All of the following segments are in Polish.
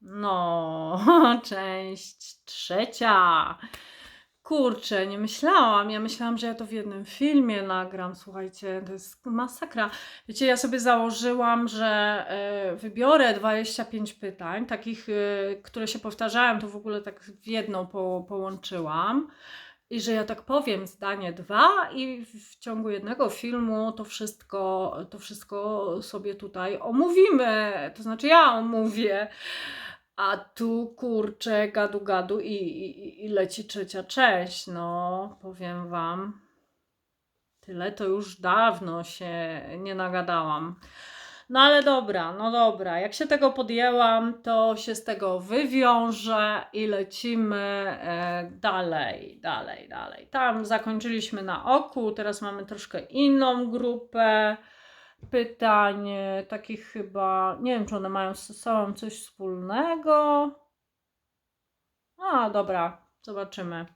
No, część trzecia. Kurczę, nie myślałam. Ja myślałam, że ja to w jednym filmie nagram. Słuchajcie, to jest masakra. Wiecie, ja sobie założyłam, że e, wybiorę 25 pytań, takich, e, które się powtarzają, to w ogóle tak w jedną po, połączyłam. I że ja tak powiem zdanie dwa i w ciągu jednego filmu to wszystko, to wszystko sobie tutaj omówimy. To znaczy ja omówię. A tu kurczę, gadu gadu i, i, i leci trzecia część. No, powiem wam. Tyle to już dawno się nie nagadałam. No ale dobra, no dobra. Jak się tego podjęłam, to się z tego wywiążę i lecimy e, dalej, dalej, dalej. Tam zakończyliśmy na oku, teraz mamy troszkę inną grupę pytań, e, takich chyba, nie wiem czy one mają z sobą coś wspólnego. A, dobra, zobaczymy.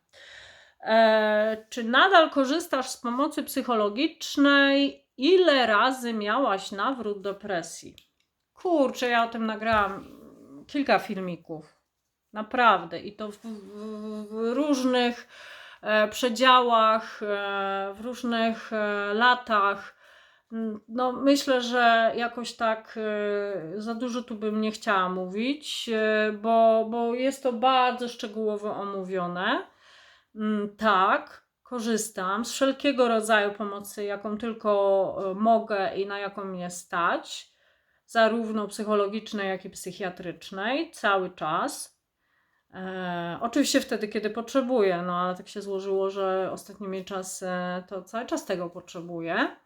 E, czy nadal korzystasz z pomocy psychologicznej? Ile razy miałaś nawrót depresji? Kurczę, ja o tym nagrałam kilka filmików. Naprawdę. I to w, w, w różnych e, przedziałach, e, w różnych e, latach. No, myślę, że jakoś tak e, za dużo tu bym nie chciała mówić, e, bo, bo jest to bardzo szczegółowo omówione. Mm, Tak, korzystam z wszelkiego rodzaju pomocy, jaką tylko e, mogę i na jaką mnie stać, zarówno psychologicznej, jak i psychiatrycznej, cały czas. E, oczywiście wtedy, kiedy potrzebuję, no ale tak się złożyło, że ostatnimi czasy to cały czas tego potrzebuję.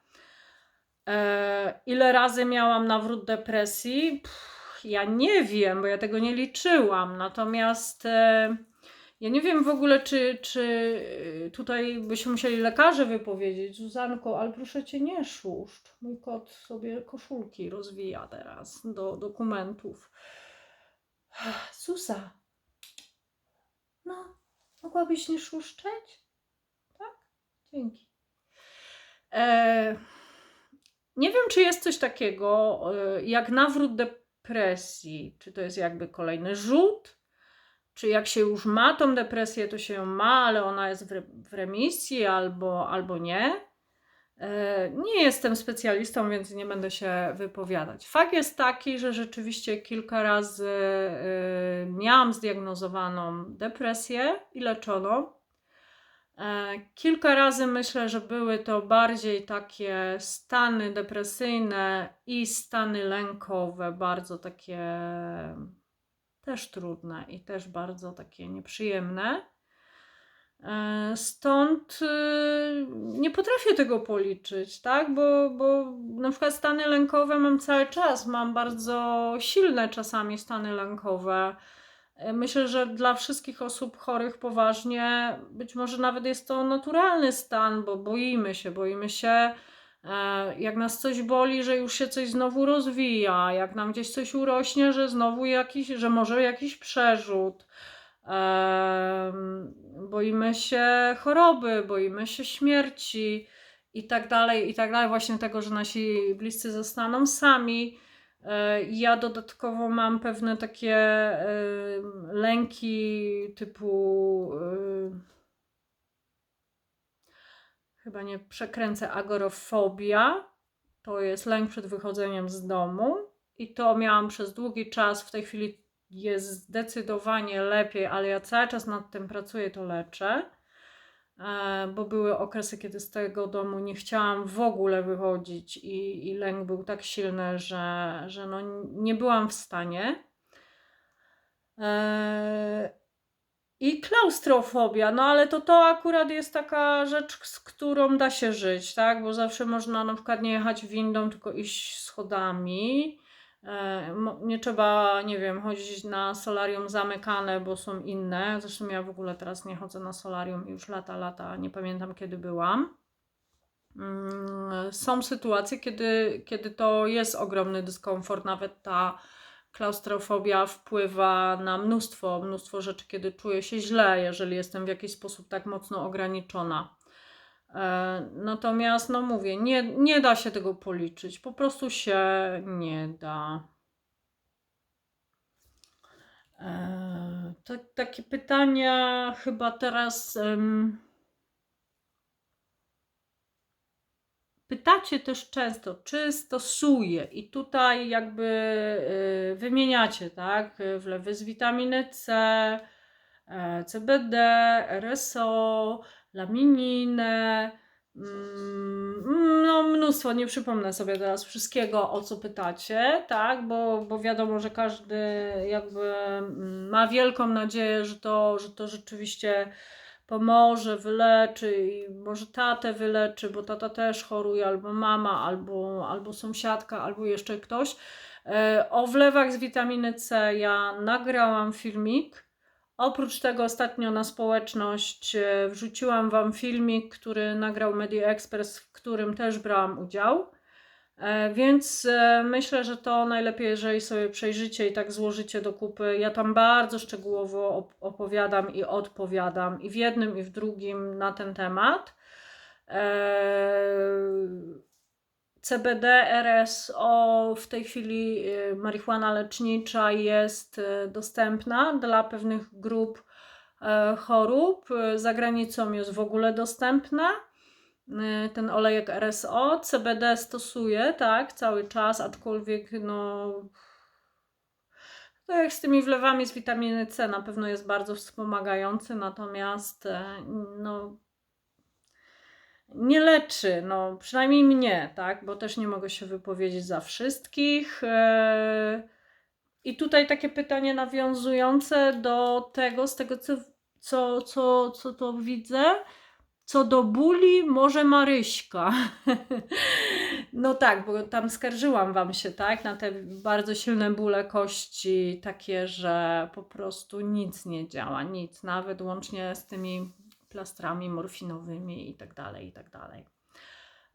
E, ile razy miałam nawrót depresji? Pff, ja nie wiem, bo ja tego nie liczyłam. Natomiast e, ja nie wiem w ogóle, czy, czy tutaj byśmy musieli lekarzy wypowiedzieć. Zuzanko, ale proszę cię nie szuszcz. Mój kot sobie koszulki rozwija teraz do dokumentów. Zuza, no, mogłabyś nie szuszczeć? Tak? Dzięki. E, nie wiem, czy jest coś takiego e, jak nawrót depresji. Czy to jest jakby kolejny rzut? Czy jak się już ma tą depresję, to się ją ma, ale ona jest w, re, w remisji albo, albo nie? E, Nie jestem specjalistą, więc nie będę się wypowiadać. Fakt jest taki, że rzeczywiście kilka razy e, miałam zdiagnozowaną depresję i leczoną. E, Kilka razy myślę, że były to bardziej takie stany depresyjne i stany lękowe, bardzo takie też trudne i też bardzo takie nieprzyjemne. E, Stąd y, nie potrafię tego policzyć, tak? Bo, bo na przykład stany lękowe mam cały czas, mam bardzo silne czasami stany lękowe. E, Myślę, że dla wszystkich osób chorych poważnie, być może nawet jest to naturalny stan, bo boimy się, boimy się, e, jak nas coś boli, że już się coś znowu rozwija, jak nam gdzieś coś urośnie, że znowu jakiś, że może jakiś przerzut. Boimy się choroby, boimy się śmierci i tak dalej, i tak dalej. Właśnie tego, że nasi bliscy zostaną sami. E, Ja dodatkowo mam pewne takie e, lęki typu e, chyba nie przekręcę agorofobia. To jest lęk przed wychodzeniem z domu i to miałam przez długi czas. W tej chwili jest zdecydowanie lepiej, ale ja cały czas nad tym pracuję, to leczę. E, Bo były okresy, kiedy z tego domu nie chciałam w ogóle wychodzić i, i lęk był tak silny, że, że no nie byłam w stanie. E, I klaustrofobia, no ale to to akurat jest taka rzecz, z którą da się żyć, tak? Bo zawsze można na przykład nie jechać windą, tylko iść schodami. E, Nie trzeba, nie wiem, chodzić na solarium zamykane, bo są inne. Zresztą ja w ogóle teraz nie chodzę na solarium już lata, lata, nie pamiętam kiedy byłam. Mm, Są sytuacje, kiedy, kiedy to jest ogromny dyskomfort, nawet ta klaustrofobia wpływa na mnóstwo, mnóstwo rzeczy, kiedy czuję się źle, jeżeli jestem w jakiś sposób tak mocno ograniczona. E, Natomiast, no mówię, nie, nie da się tego policzyć, po prostu się nie da. to takie pytania chyba teraz. Pytacie też często, czy stosuję, i tutaj jakby y, wymieniacie, tak? Wlewy z witaminy C, e, CBD, RSO, lamininę, mm, no mnóstwo, nie przypomnę sobie teraz wszystkiego, o co pytacie, tak? Bo, bo wiadomo, że każdy jakby mm, ma wielką nadzieję, że to, że to rzeczywiście pomoże, wyleczy i może tatę wyleczy, bo tata też choruje, albo mama, albo, albo sąsiadka, albo jeszcze ktoś. E, O wlewach z witaminy C ja nagrałam filmik. Oprócz tego ostatnio na społeczność e, wrzuciłam Wam filmik, który nagrał Media Express, w którym też brałam udział. E, Więc e, myślę, że to najlepiej, jeżeli sobie przejrzycie i tak złożycie do kupy. Ja tam bardzo szczegółowo op- opowiadam i odpowiadam i w jednym, i w drugim na ten temat. Eee, CBD, RSO, w tej chwili y, marihuana lecznicza jest y, dostępna dla pewnych grup e, chorób. Za granicą jest w ogóle dostępna. Y, Ten olejek RSO. CBD stosuję, tak, cały czas, aczkolwiek no. To jak z tymi wlewami z witaminy C na pewno jest bardzo wspomagający, natomiast e, no, nie leczy, no przynajmniej mnie, tak, bo też nie mogę się wypowiedzieć za wszystkich. e, I tutaj takie pytanie nawiązujące do tego, z tego co, co, co, co to widzę, co do bóli, może Maryśka. No tak, bo tam skarżyłam Wam się, tak, na te bardzo silne bóle kości, takie, że po prostu nic nie działa, nic, nawet łącznie z tymi plastrami morfinowymi i tak dalej, i tak.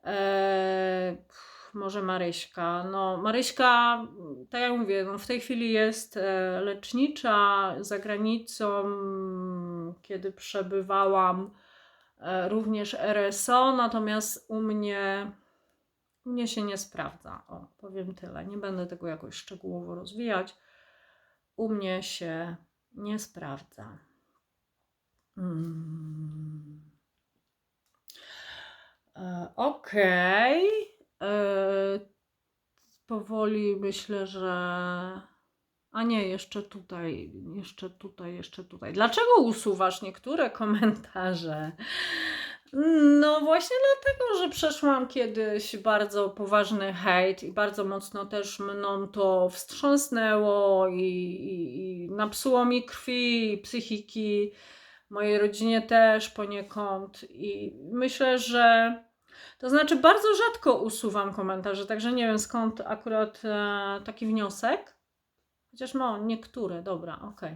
Eee, może Maryśka. No, Maryśka, tak jak mówię, no w tej chwili jest e, lecznicza za granicą. Kiedy przebywałam, e, również RSO, natomiast u mnie, u mnie się nie sprawdza. O, powiem tyle. Nie będę tego jakoś szczegółowo rozwijać. U mnie się nie sprawdza. Mm. E, Okej. E, Powoli myślę, że. A nie, jeszcze tutaj, jeszcze tutaj, jeszcze tutaj. Dlaczego usuwasz niektóre komentarze? No właśnie dlatego, że przeszłam kiedyś bardzo poważny hejt i bardzo mocno też mną to wstrząsnęło i, i, i napsuło mi krwi psychiki mojej rodzinie też poniekąd i myślę, że to znaczy bardzo rzadko usuwam komentarze, także nie wiem skąd akurat e, taki wniosek. Chociaż no, niektóre, dobra, okej.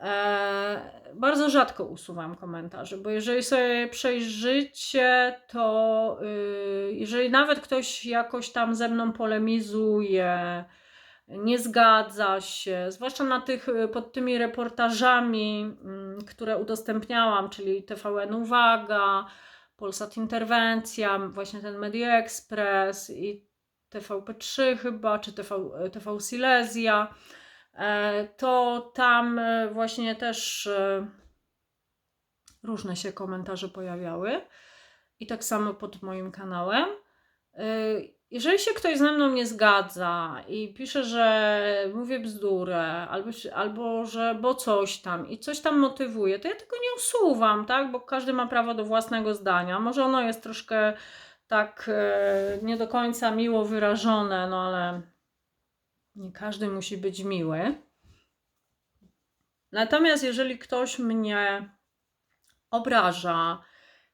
E, bardzo rzadko usuwam komentarze, bo jeżeli sobie przejrzycie, to y, jeżeli nawet ktoś jakoś tam ze mną polemizuje, nie zgadza się, zwłaszcza na tych, y, pod tymi reportażami, mm, które udostępniałam, czyli TVN Uwaga, Polsat Interwencja, właśnie ten Media Express i TVP3 chyba, czy TV, TV Silesia, e, to tam e, właśnie też różne się komentarze pojawiały. I tak samo pod moim kanałem. Jeżeli się ktoś ze mną nie zgadza i pisze, że mówię bzdurę, albo, albo że bo coś tam i coś tam motywuje, to ja tego nie usuwam, tak? Bo każdy ma prawo do własnego zdania. Może ono jest troszkę tak e, nie do końca miło wyrażone, no ale nie każdy musi być miły. Natomiast jeżeli ktoś mnie obraża,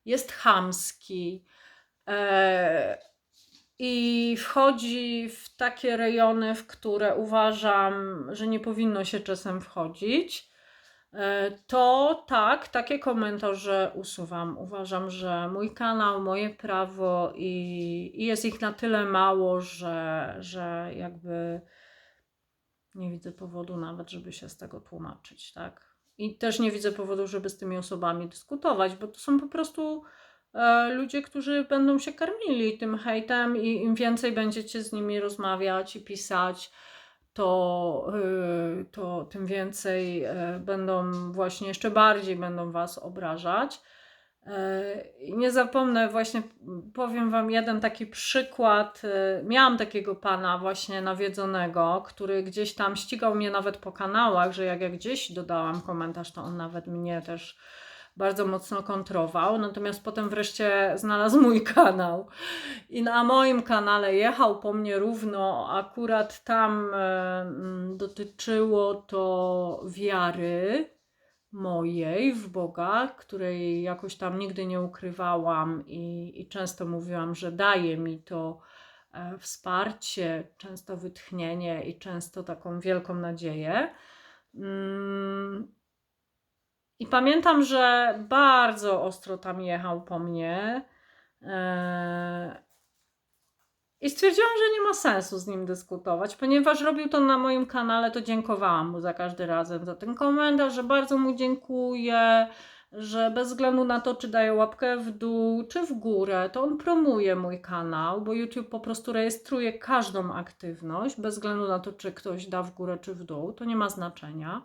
jest chamski e, i wchodzi w takie rejony, w które uważam, że nie powinno się czasem wchodzić, e, to tak, takie komentarze usuwam. Uważam, że mój kanał, moje prawo i, i jest ich na tyle mało, że, że jakby nie widzę powodu nawet, żeby się z tego tłumaczyć, tak? I też nie widzę powodu, żeby z tymi osobami dyskutować, bo to są po prostu ludzie, którzy będą się karmili tym hejtem i im więcej będziecie z nimi rozmawiać i pisać, to, y, to tym więcej y, będą właśnie jeszcze bardziej będą Was obrażać. I nie zapomnę, właśnie powiem Wam jeden taki przykład. Miałam takiego pana właśnie nawiedzonego, który gdzieś tam ścigał mnie nawet po kanałach, że jak ja gdzieś dodałam komentarz, to on nawet mnie też bardzo mocno kontrował. Natomiast potem wreszcie znalazł mój kanał. I na moim kanale jechał po mnie równo, akurat tam e, mm, dotyczyło to wiary mojej w Boga, której jakoś tam nigdy nie ukrywałam i, i często mówiłam, że daje mi to e, wsparcie, często wytchnienie i często taką wielką nadzieję. Mm, I pamiętam, że bardzo ostro tam jechał po mnie. e, I stwierdziłam, że nie ma sensu z nim dyskutować, ponieważ robił to na moim kanale, to dziękowałam mu za każdy razem za ten komentarz, że bardzo mu dziękuję, że bez względu na to, czy daje łapkę w dół, czy w górę, to on promuje mój kanał, bo YouTube po prostu rejestruje każdą aktywność, bez względu na to, czy ktoś da w górę, czy w dół, to nie ma znaczenia.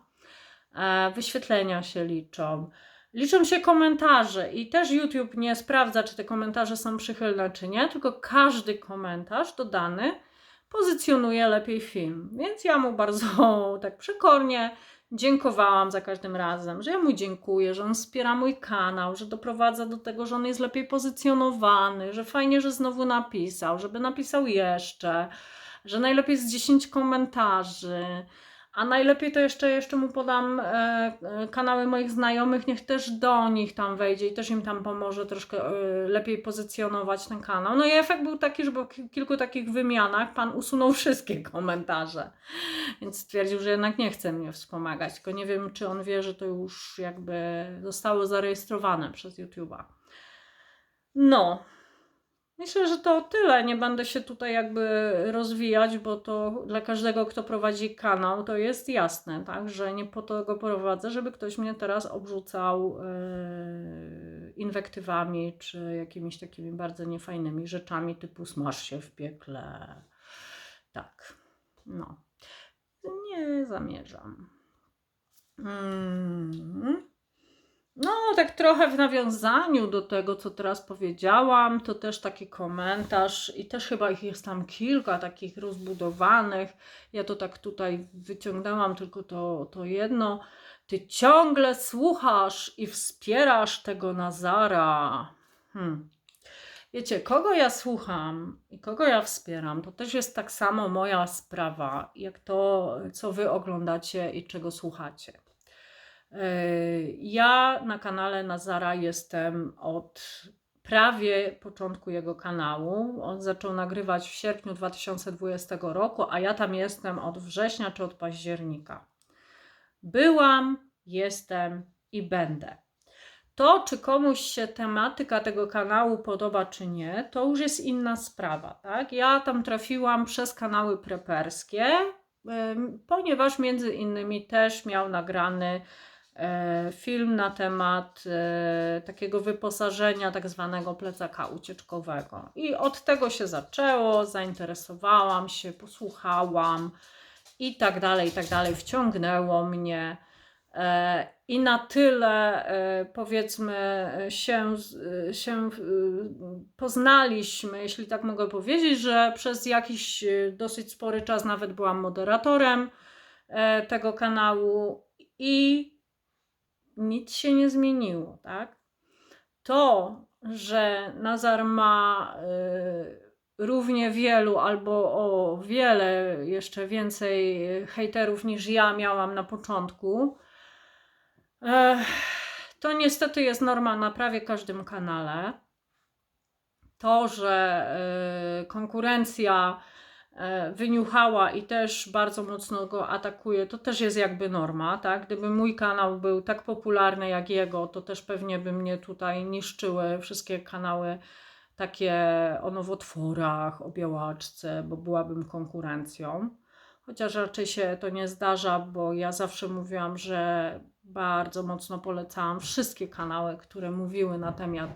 E, Wyświetlenia się liczą. Liczą się komentarze i też YouTube nie sprawdza, czy te komentarze są przychylne, czy nie, tylko każdy komentarz dodany pozycjonuje lepiej film. Więc ja mu bardzo tak przekornie dziękowałam za każdym razem, że ja mu dziękuję, że on wspiera mój kanał, że doprowadza do tego, że on jest lepiej pozycjonowany, że fajnie, że znowu napisał, żeby napisał jeszcze, że najlepiej z 10 komentarzy. A najlepiej to jeszcze, jeszcze mu podam e, e, kanały moich znajomych, niech też do nich tam wejdzie i też im tam pomoże troszkę e, lepiej pozycjonować ten kanał. No i efekt był taki, że po ki- kilku takich wymianach pan usunął wszystkie komentarze. Więc stwierdził, że jednak nie chce mnie wspomagać. Tylko nie wiem, czy on wie, że to już jakby zostało zarejestrowane przez YouTube'a. No. Myślę, że to tyle. Nie będę się tutaj jakby rozwijać, bo to dla każdego, kto prowadzi kanał, to jest jasne, tak? Że nie po to go prowadzę, żeby ktoś mnie teraz obrzucał yy, inwektywami czy jakimiś takimi bardzo niefajnymi rzeczami typu smaż się w piekle. Tak. No. Nie zamierzam. Mm. No, tak trochę w nawiązaniu do tego, co teraz powiedziałam, to też taki komentarz i też chyba ich jest tam kilka takich rozbudowanych. Ja to tak tutaj wyciągnęłam tylko to, to jedno. Ty ciągle słuchasz i wspierasz tego Nazara. Hmm. Wiecie, kogo ja słucham i kogo ja wspieram, to też jest tak samo moja sprawa, jak to, co wy oglądacie i czego słuchacie. Ja na kanale Nazara jestem od prawie początku jego kanału. On zaczął nagrywać w sierpniu 2020 roku, a ja tam jestem od września czy od października. Byłam, jestem i będę. To, czy komuś się tematyka tego kanału podoba, czy nie, to już jest inna sprawa. Tak? Ja tam trafiłam przez kanały preperskie, ponieważ między innymi też miał nagrany film na temat e, takiego wyposażenia, tak zwanego plecaka ucieczkowego. I od tego się zaczęło, zainteresowałam się, posłuchałam i tak dalej, i tak dalej. Wciągnęło mnie. E, I na tyle, e, powiedzmy, e, się, się e, poznaliśmy, jeśli tak mogę powiedzieć, że przez jakiś e, dosyć spory czas nawet byłam moderatorem e, tego kanału i nic się nie zmieniło, tak? To, że Nazar ma y, równie wielu albo o wiele jeszcze więcej hejterów niż ja miałam na początku, Ech, to niestety jest norma na prawie każdym kanale. To, że y, konkurencja y, wyniuchała i też bardzo mocno go atakuje, to też jest jakby norma, tak? Gdyby mój kanał był tak popularny jak jego, to też pewnie by mnie tutaj niszczyły wszystkie kanały takie o nowotworach, o białaczce, bo byłabym konkurencją. Chociaż raczej się to nie zdarza, bo ja zawsze mówiłam, że Bardzo mocno polecałam wszystkie kanały, które mówiły na temat,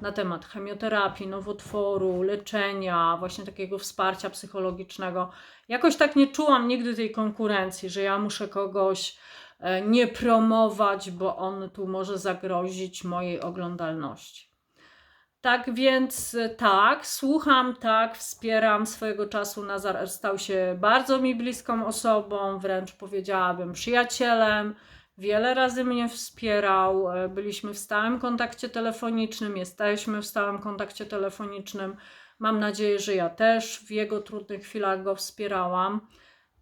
na temat chemioterapii, nowotworu, leczenia, właśnie takiego wsparcia psychologicznego. Jakoś tak nie czułam nigdy tej konkurencji, że ja muszę kogoś e, nie promować, bo on tu może zagrozić mojej oglądalności. Tak więc e, tak, słucham, tak, wspieram swojego czasu. Nazar stał się bardzo mi bliską osobą, wręcz powiedziałabym przyjacielem. Wiele razy mnie wspierał, e, byliśmy w stałym kontakcie telefonicznym, jesteśmy w stałym kontakcie telefonicznym. Mam nadzieję, że ja też w jego trudnych chwilach go wspierałam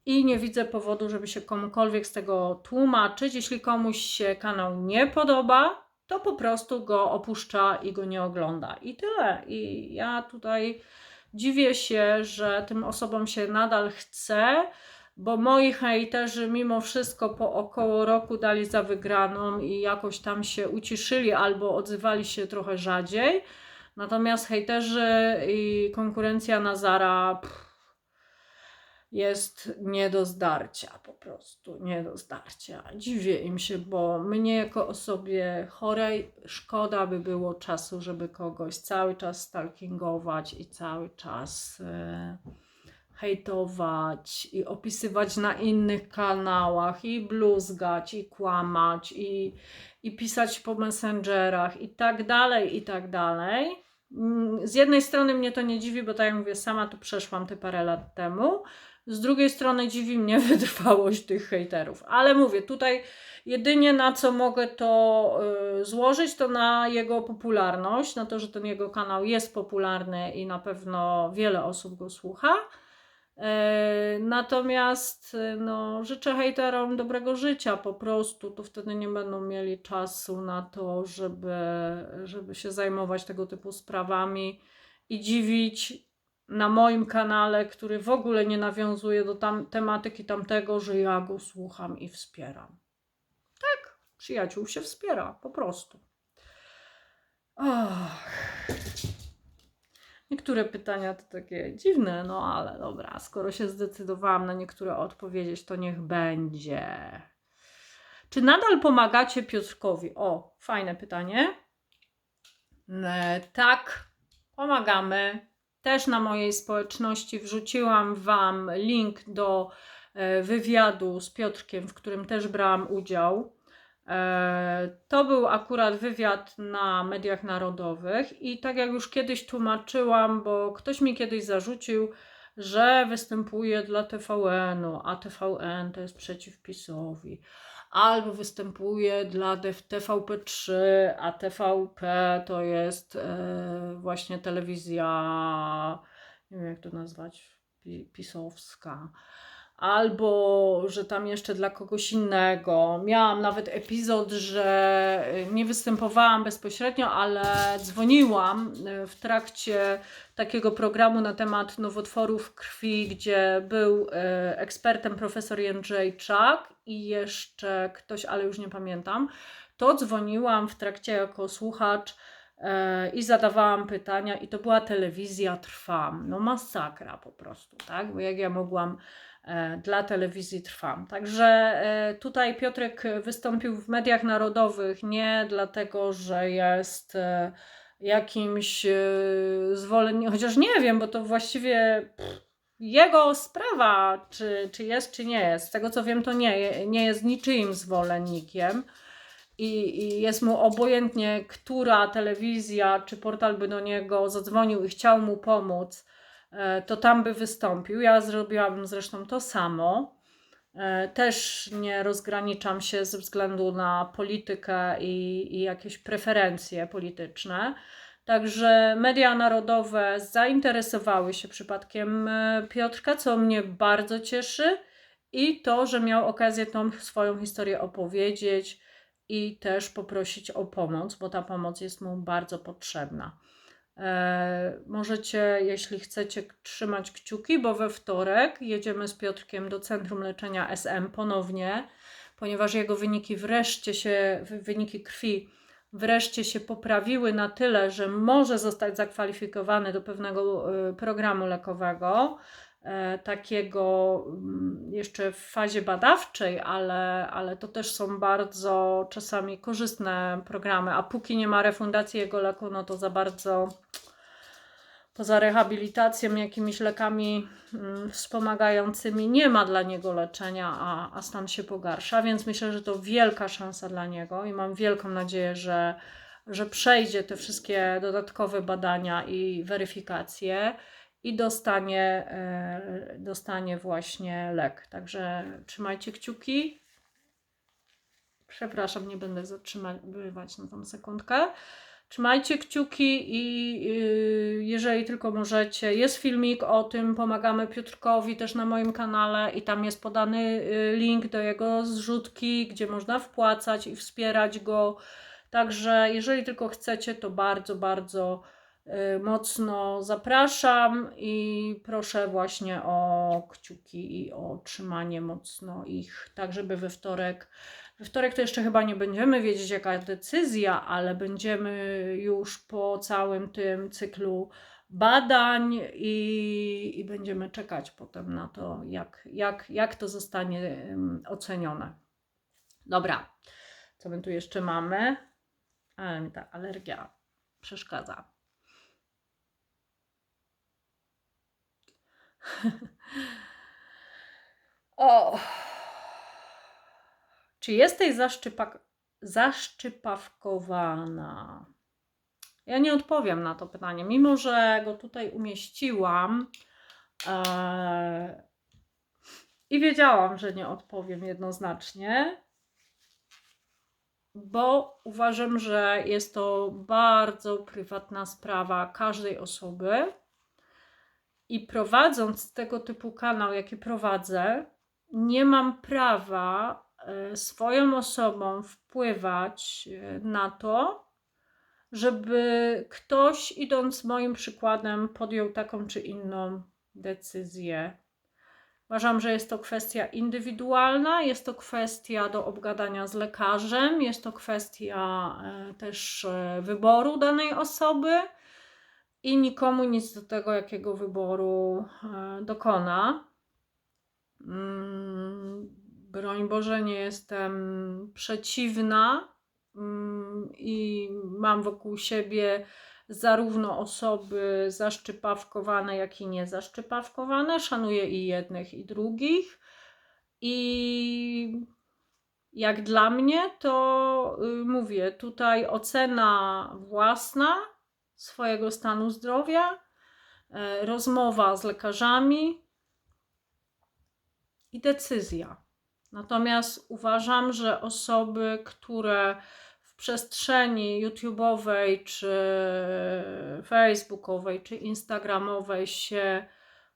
i nie widzę powodu, żeby się komukolwiek z tego tłumaczyć. Jeśli komuś się kanał nie podoba, to po prostu go opuszcza i go nie ogląda. I tyle. I ja tutaj dziwię się, że tym osobom się nadal chce, bo moi hejterzy mimo wszystko po około roku dali za wygraną i jakoś tam się uciszyli albo odzywali się trochę rzadziej. Natomiast hejterzy i konkurencja Nazara. Pff, jest nie do zdarcia, po prostu nie do zdarcia. Dziwię im się, bo mnie jako osobie chorej szkoda by było czasu, żeby kogoś cały czas stalkingować i cały czas e, hejtować i opisywać na innych kanałach i bluzgać i kłamać i, i pisać po messengerach i tak dalej, i tak dalej. Mm, Z jednej strony mnie to nie dziwi, bo tak jak mówię, sama tu przeszłam te parę lat temu, z drugiej strony dziwi mnie wytrwałość tych hejterów. Ale mówię, tutaj jedynie na co mogę to y, złożyć, to na jego popularność, na to, że ten jego kanał jest popularny i na pewno wiele osób go słucha. E, Natomiast y, no, życzę hejterom dobrego życia po prostu, to wtedy nie będą mieli czasu na to, żeby, żeby się zajmować tego typu sprawami i dziwić na moim kanale, który w ogóle nie nawiązuje do tam, tematyki tamtego, że ja go słucham i wspieram. Tak, przyjaciół się wspiera, po prostu. Ach. Niektóre pytania to takie dziwne, no ale dobra, skoro się zdecydowałam na niektóre odpowiedzieć, to niech będzie. Czy nadal pomagacie Piotrkowi? O, fajne pytanie. E, tak, pomagamy. Też na mojej społeczności wrzuciłam Wam link do e, wywiadu z Piotrkiem, w którym też brałam udział. E, To był akurat wywiad na mediach narodowych i tak jak już kiedyś tłumaczyłam, bo ktoś mi kiedyś zarzucił, że występuje dla TVN-u, a TVN to jest przeciw PiSowi. Albo występuje dla DF TVP3, a TVP to jest e, właśnie telewizja, nie wiem jak to nazwać, pi- pisowska albo że tam jeszcze dla kogoś innego. Miałam nawet epizod, że y, nie występowałam bezpośrednio, ale dzwoniłam y, w trakcie takiego programu na temat nowotworów krwi, gdzie był y, ekspertem profesor Jędrzejczak i jeszcze ktoś, ale już nie pamiętam. To dzwoniłam w trakcie jako słuchacz i zadawałam pytania, i to była telewizja Trwam. No masakra po prostu, tak? Bo jak ja mogłam dla telewizji Trwam. Także e, tutaj Piotrek wystąpił w mediach narodowych nie dlatego, że jest e, jakimś e, zwolennikiem, chociaż nie wiem, bo to właściwie jego sprawa, czy, czy jest, czy nie jest. Z tego co wiem, to nie, nie jest niczyim zwolennikiem i, i jest mu obojętnie, która telewizja czy portal by do niego zadzwonił i chciał mu pomóc, e, to tam by wystąpił. Ja zrobiłabym zresztą to samo. E, Też nie rozgraniczam się ze względu na politykę i, i jakieś preferencje polityczne. Także media narodowe zainteresowały się przypadkiem e, Piotrka, co mnie bardzo cieszy, i to, że miał okazję tą swoją historię opowiedzieć i też poprosić o pomoc, bo ta pomoc jest mu bardzo potrzebna. E, możecie, jeśli chcecie, trzymać kciuki, bo we wtorek jedziemy z Piotrkiem do Centrum Leczenia SM ponownie, ponieważ jego wyniki wreszcie się, wy- wyniki krwi wreszcie się poprawiły na tyle, że może zostać zakwalifikowany do pewnego e, programu lekowego. E, takiego mm, jeszcze w fazie badawczej, ale, ale to też są bardzo czasami korzystne programy, a póki nie ma refundacji jego leku, no to za bardzo poza rehabilitacją, jakimiś lekami mm, wspomagającymi nie ma dla niego leczenia, a, a stan się pogarsza, więc myślę, że to wielka szansa dla niego i mam wielką nadzieję, że, że przejdzie te wszystkie dodatkowe badania i weryfikacje i dostanie, e, dostanie właśnie lek. Także trzymajcie kciuki. Przepraszam, nie będę zatrzymywać na tą sekundkę. Trzymajcie kciuki i yy, jeżeli tylko możecie, jest filmik o tym, pomagamy Piotrkowi też na moim kanale i tam jest podany yy, link do jego zrzutki, gdzie można wpłacać i wspierać go. Także jeżeli tylko chcecie, to bardzo, bardzo mocno zapraszam i proszę właśnie o kciuki i o trzymanie mocno ich, tak żeby we wtorek we wtorek to jeszcze chyba nie będziemy wiedzieć, jaka decyzja, ale będziemy już po całym tym cyklu badań i, i będziemy czekać potem na to, jak, jak, jak to zostanie ocenione. Dobra, co my tu jeszcze mamy? Ale mi ta alergia przeszkadza. O. Czy jesteś zaszczypak- zaszczypawkowana? Ja nie odpowiem na to pytanie, mimo że go tutaj umieściłam e, i wiedziałam, że nie odpowiem jednoznacznie, bo uważam, że jest to bardzo prywatna sprawa każdej osoby. I prowadząc tego typu kanał, jaki prowadzę, nie mam prawa E, swoją osobą wpływać e, na to, żeby ktoś, idąc moim przykładem, podjął taką czy inną decyzję. Uważam, że jest to kwestia indywidualna, jest to kwestia do obgadania z lekarzem, jest to kwestia e, też wyboru danej osoby i nikomu nic do tego, jakiego wyboru dokona. Mm, broń Boże, nie jestem przeciwna mm, i mam wokół siebie zarówno osoby zaszczypawkowane, jak i niezaszczypawkowane. Szanuję i jednych, i drugich. I jak dla mnie, to y, mówię, tutaj ocena własna swojego stanu zdrowia, e, rozmowa z lekarzami i decyzja. Natomiast uważam, że osoby, które w przestrzeni YouTube'owej, czy Facebookowej, czy Instagramowej się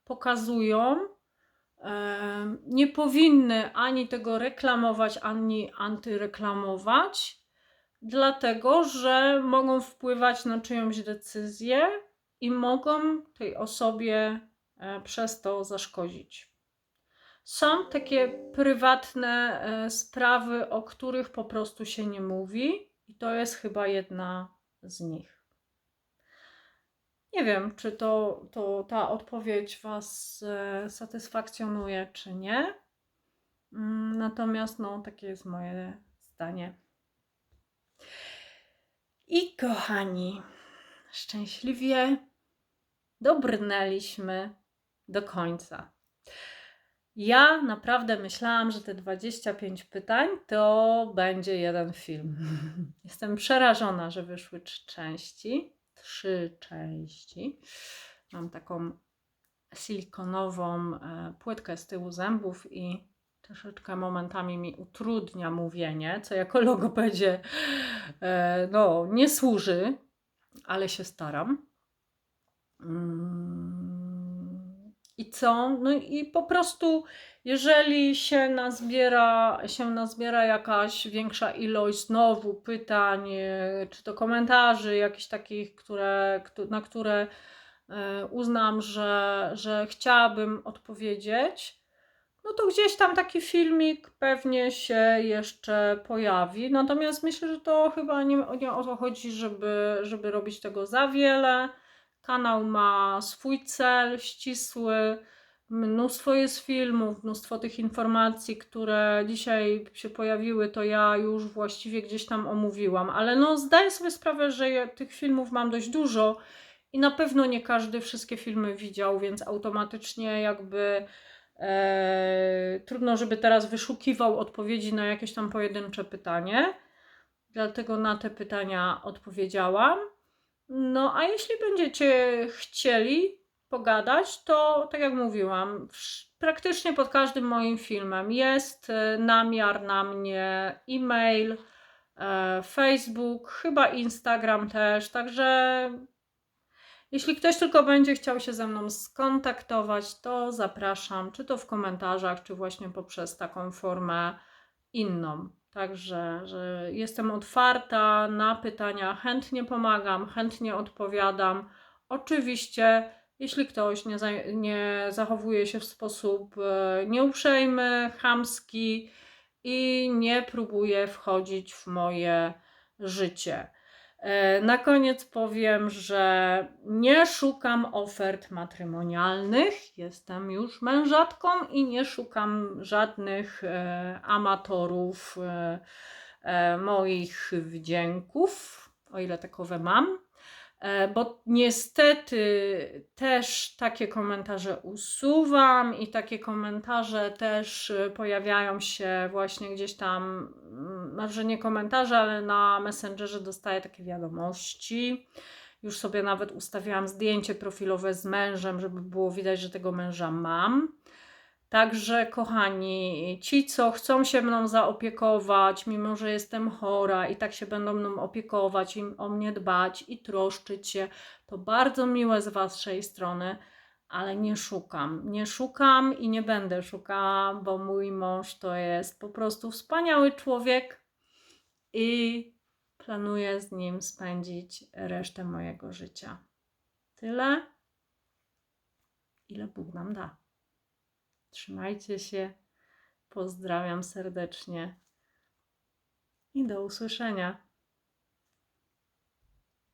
pokazują, nie powinny ani tego reklamować, ani antyreklamować, dlatego że mogą wpływać na czyjąś decyzję i mogą tej osobie e, przez to zaszkodzić. Są takie prywatne e, sprawy, o których po prostu się nie mówi, i to jest chyba jedna z nich. Nie wiem, czy to, to ta odpowiedź Was e, satysfakcjonuje, czy nie. Mm, natomiast, no, takie jest moje zdanie. I kochani, szczęśliwie dobrnęliśmy do końca. Ja naprawdę myślałam, że te 25 pytań to będzie jeden film. Jestem przerażona, że wyszły trzy części. Trzy części. Mam taką silikonową e, płytkę z tyłu zębów i troszeczkę momentami mi utrudnia mówienie, co jako logopedzie e, no, nie służy, ale się staram. Mm i co? No i po prostu, jeżeli się nazbiera, się nazbiera jakaś większa ilość znowu pytań, e, czy to komentarzy, jakichś takich, które, na które e, uznam, że, że chciałabym odpowiedzieć, no to gdzieś tam taki filmik pewnie się jeszcze pojawi. Natomiast myślę, że to chyba nie, nie o to chodzi, żeby, żeby robić tego za wiele. Kanał ma swój cel ścisły, Mnóstwo jest filmów, mnóstwo tych informacji, które dzisiaj się pojawiły, to ja już właściwie gdzieś tam omówiłam, ale no zdaję sobie sprawę, że ja tych filmów mam dość dużo i na pewno nie każdy wszystkie filmy widział, więc automatycznie jakby trudno, żeby teraz wyszukiwał odpowiedzi na jakieś tam pojedyncze pytanie. Dlatego na te pytania odpowiedziałam. No, a jeśli będziecie chcieli pogadać, to tak jak mówiłam, praktycznie pod każdym moim filmem jest e, namiar na mnie e-mail, e, Facebook, chyba Instagram też. Także jeśli ktoś tylko będzie chciał się ze mną skontaktować, to zapraszam, czy to w komentarzach, czy właśnie poprzez taką formę inną. Także że jestem otwarta na pytania, chętnie pomagam, chętnie odpowiadam. Oczywiście, jeśli ktoś nie, za, nie zachowuje się w sposób e, nieuprzejmy, chamski i nie próbuje wchodzić w moje życie. E, Na koniec powiem, że nie szukam ofert matrymonialnych. Jestem już mężatką i nie szukam żadnych e, amatorów e, e, moich wdzięków, o ile takowe mam. E, Bo niestety też takie komentarze usuwam i takie komentarze też e, pojawiają się właśnie gdzieś tam, mm, może nie komentarze, ale na Messengerze dostaję takie wiadomości. Już sobie nawet ustawiałam zdjęcie profilowe z mężem, żeby było widać, że tego męża mam. Także, kochani, ci, co chcą się mną zaopiekować, mimo że jestem chora, i tak się będą mną opiekować, i o mnie dbać i troszczyć się, to bardzo miłe z Waszej strony, ale nie szukam. Nie szukam i nie będę szukała, bo mój mąż to jest po prostu wspaniały człowiek i planuję z nim spędzić resztę mojego życia. Tyle, ile Bóg nam da. Trzymajcie się. Pozdrawiam serdecznie i do usłyszenia.